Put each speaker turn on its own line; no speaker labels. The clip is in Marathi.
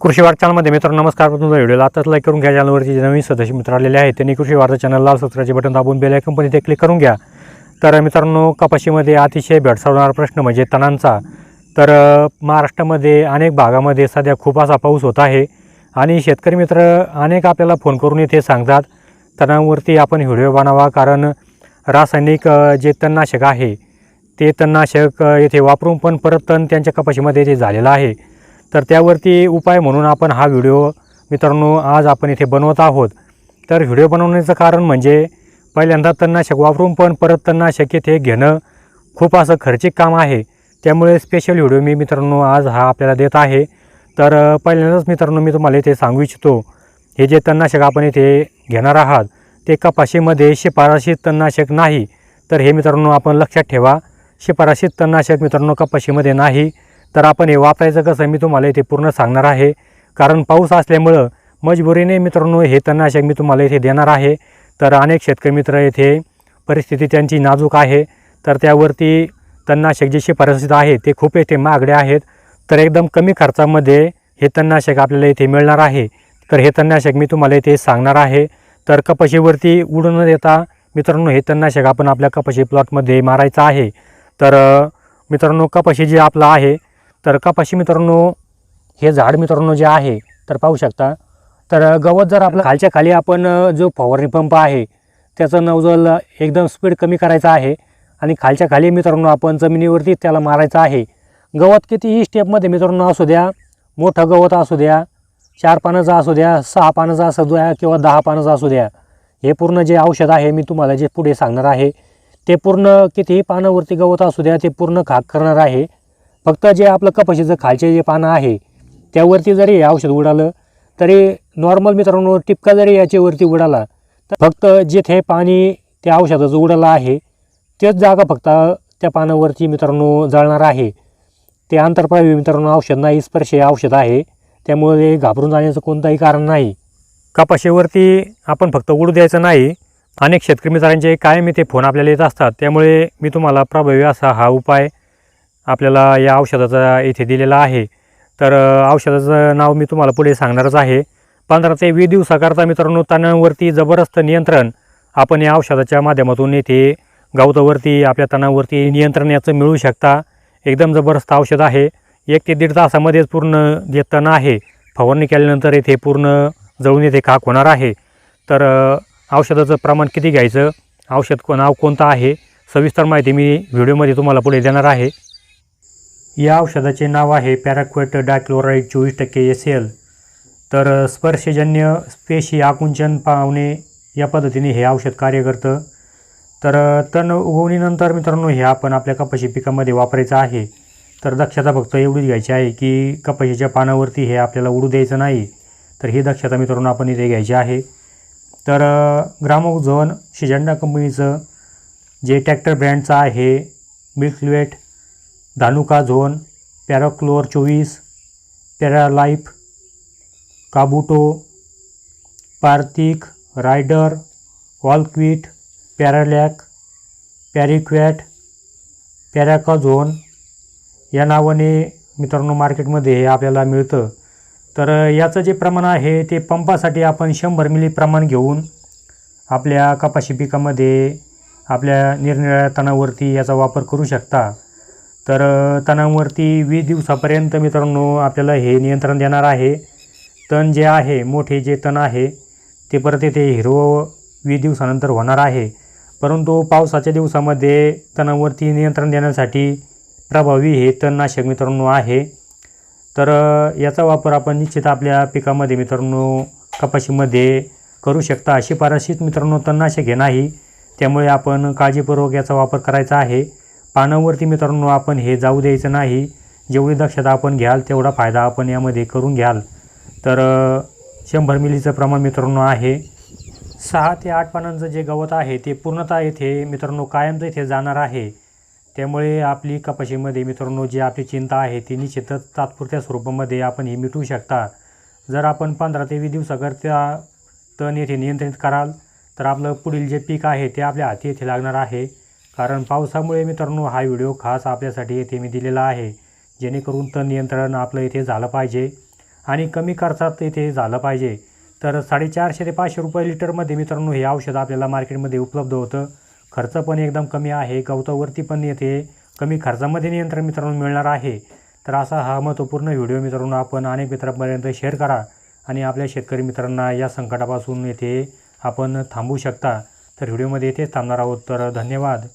कृषी वार्ता चॅनलमध्ये मित्रांनो नमस्कार. तुमचा व्हिडिओला आताच लाईक करून घ्या. चॅनलवरती जे नवीन सदस्य मित्र आलेले आहेत त्यांनी कृषी वार्ता चॅनल लाल सत्राचे बटन दाबून बेल कंपनी ते क्लिक करून घ्या. तर मित्रांनो कपाशीमध्ये अतिशय भेडसावणारा प्रश्न म्हणजे तणांचा. तर महाराष्ट्रामध्ये अनेक भागामध्ये सध्या खूप असा पाऊस होत आहे आणि शेतकरी मित्र अनेक आपल्याला फोन करून इथे सांगतात तणांवरती आपण व्हिडिओ बनावा कारण रासायनिक जे तणनाशक आहे ते तणनाशक येथे वापरून पण परत तण त्यांच्या कपाशीमध्ये ते झालेलं आहे. तर त्यावरती उपाय म्हणून आपण हा व्हिडिओ मित्रांनो आज आपण इथे बनवत आहोत. तर व्हिडिओ बनवण्याचं कारण म्हणजे पहिल्यांदा तणनाशक वापरून पण परत तणनाशक येथे घेणं खूप असं खर्चिक काम आहे. त्यामुळे स्पेशल व्हिडिओ मी मित्रांनो आज हा आपल्याला देत आहे. तर पहिल्यांदाच मित्रांनो मी तुम्हाला इथे सांगू इच्छितो हे जे तणनाशक आपण इथे घेणार आहात ते कपाशीमध्ये शिफारशीत तणनाशक नाही. तर हे मित्रांनो आपण लक्षात ठेवा शिफारशीत तणनाशक मित्रांनो कपाशीमध्ये नाही. तर आपण हे वापरायचं कसं मी तुम्हाला इथे पूर्ण सांगणार आहे. कारण पाऊस असल्यामुळं मजबुरीने मित्रांनो हे तणनाशक मी तुम्हाला इथे देणार आहे. तर अनेक शेतकरी मित्र येथे परिस्थिती त्यांची नाजूक आहे. तर त्यावरती तणनाशक जे शिफारसीत आहे ते खूप येथे महागडे आहेत. तर एकदम कमी खर्चामध्ये हे तणनाशक आपल्याला इथे मिळणार आहे. तर हे तणनाशक मी तुम्हाला इथे सांगणार आहे. तर कपाशीवरती उडून न देता मित्रांनो हे तणनाशक आपण आपल्या कपाशी प्लॉटमध्ये मारायचं आहे. तर मित्रांनो कपाशी जे आपलं आहे तर कपाशी मित्रांनो हे झाड मित्रांनो जे आहे तर पाहू शकता. तर गवत जर आपलं खालच्या खाली आपण जो फवारणी पंप आहे त्याचं नवजल एकदम स्पीड कमी करायचं आहे आणि खालच्या खाली मित्रांनो आपण जमिनीवरती त्याला मारायचं आहे. गवत कितीही स्टेपमध्ये मित्रांनो असू द्या मोठं गवत असू द्या चार पानाचं असू द्या सहा पानाचं असू द्या किंवा दहा पानाचं असू द्या हे पूर्ण जे औषध आहे मी तुम्हाला जे पुढे सांगणार आहे ते पूर्ण कितीही पानावरती गवत असू द्या ते पूर्ण खाक करणार आहे. फक्त जे आपलं कपाशीचं खालचे जे पानं आहे त्यावरती जरी हे औषध उडालं तरी नॉर्मल मित्रांनो टिपका जरी याच्यावरती उडाला तर फक्त जिथे पाणी त्या औषधाचं उडालं आहे तेच जागा फक्त त्या पानावरती मित्रांनो जळणार आहे. ते आंतरपाळी मित्रांनो औषध नाही स्पर्श हे औषध आहे. त्यामुळे घाबरून जाण्याचं कोणतंही कारण नाही. कपाशीवरती आपण फक्त उडू द्यायचं नाही. अनेक शेतकरी मित्रांचे कायम इथे फोन आपल्याला येत असतात. त्यामुळे मी तुम्हाला प्रभावी असा हा उपाय आपल्याला या औषधाचा इथे दिलेला आहे. तर औषधाचं नाव मी तुम्हाला पुढे सांगणारच आहे. पंधरा ते वीस दिवसाकरता मित्रांनो तणावरती जबरदस्त नियंत्रण आपण या औषधाच्या माध्यमातून इथे गवतावरती आपल्या तणावरती नियंत्रण याचं मिळू शकता. एकदम जबरदस्त औषध आहे. एक ते दीड तासामध्येच पूर्ण जे तण आहे फवारणी केल्यानंतर इथे पूर्ण जळून येथे खाक होणार आहे. तर औषधाचं प्रमाण किती घ्यायचं? औषध को नाव कोणतं आहे? सविस्तर माहिती मी व्हिडिओमध्ये तुम्हाला पुढे देणार आहे. या औषधाचे नाव आहे पॅराक्वेट डायक्लोराईड चोवीस टक्के एस एल तर स्पर्शजन्य पेशी आकुंचन पावणे या पद्धतीने हे औषध कार्य करतं. तर तण उगवणीनंतर मित्रांनो हे आपण आपल्या कपाशी पिकामध्ये वापरायचं आहे. तर दक्षता फक्त एवढीच घ्यायची आहे की कपाशीच्या पानावरती हे आपल्याला उडू द्यायचं नाही. तर ही दक्षता मित्रांनो आपण इथे घ्यायची आहे. तर ग्रामोझोन शिजंडा कंपनीचं जे ट्रॅक्टर ब्रँडचं आहे मिल्कवेट धानुका झोन पॅराक्लोअर चोवीस पॅरालाईफ काबुटो पार्थिक रायडर वॉलक्विट पॅरालॅक पॅरिक्वॅट पॅराकाझोन या नावाने मित्रांनो मार्केटमध्ये हे आपल्याला मिळतं. तर याचं जे प्रमाण आहे ते पंपासाठी आपण शंभर मिली प्रमाण घेऊन आपल्या कपाशी पिकामध्ये आपल्या निरनिराळ्या तणावरती याचा वापर करू शकता. तर तणांवरती वीस दिवसापर्यंत मित्रांनो आपल्याला हे नियंत्रण देणार आहे. तण जे आहे मोठे जे तण आहे ते परत येथे हिरवं वीस दिवसानंतर होणार आहे. परंतु पावसाच्या दिवसामध्ये तणावरती नियंत्रण देण्यासाठी प्रभावी हे तणनाशक मित्रांनो आहे. तर याचा वापर आपण निश्चित आपल्या पिकामध्ये मित्रांनो कपाशीमध्ये करू शकता. शिफारशीत मित्रांनो तणनाशक हे नाही. त्यामुळे आपण काळजीपूर्वक याचा वापर करायचा आहे. पानावरती मित्रांनो आपण हे जाऊ द्यायचं नाही. जेवढी दक्षता आपण घ्याल तेवढा फायदा आपण यामध्ये करून घ्याल. तर शंभर मिलीचं प्रमाण मित्रांनो आहे. सहा ते आठ पानांचं जे गवत आहे ते पूर्णतः येथे मित्रांनो कायमचं इथे जाणार आहे. त्यामुळे आपली कपाशीमध्ये मित्रांनो जी आपली चिंता आहे ती निश्चितच तात्पुरत्या स्वरूपामध्ये आपण हे मिटवू शकता. जर आपण पंधरा ते वीस दिवसाकरता तण येथे नियंत्रित कराल तर आपलं पुढील जे पीक आहे ते आपल्या हाती येथे लागणार आहे. कारण पावसामुळे मित्रांनो हा व्हिडिओ खास आपल्यासाठी येथे मी दिलेला आहे. जेणेकरून तण नियंत्रण आपलं इथे झालं पाहिजे आणि कमी खर्चात इथे झालं पाहिजे. तर साडेचारशे ते पाचशे रुपये लिटरमध्ये मित्रांनो हे औषध आपल्याला मार्केटमध्ये उपलब्ध होतं. खर्च पण एकदम कमी आहे. गवतावरती पण येते कमी खर्चामध्ये नियंत्रण मित्रांनो मिळणार आहे. तर असा हा महत्त्वपूर्ण व्हिडिओ मित्रांनो आपण अनेक मित्रांपर्यंत शेअर करा आणि आपल्या शेतकरी मित्रांना या संकटापासून येथे आपण थांबू शकता. तर व्हिडिओमध्ये येथेच थांबणार आहोत. तर धन्यवाद.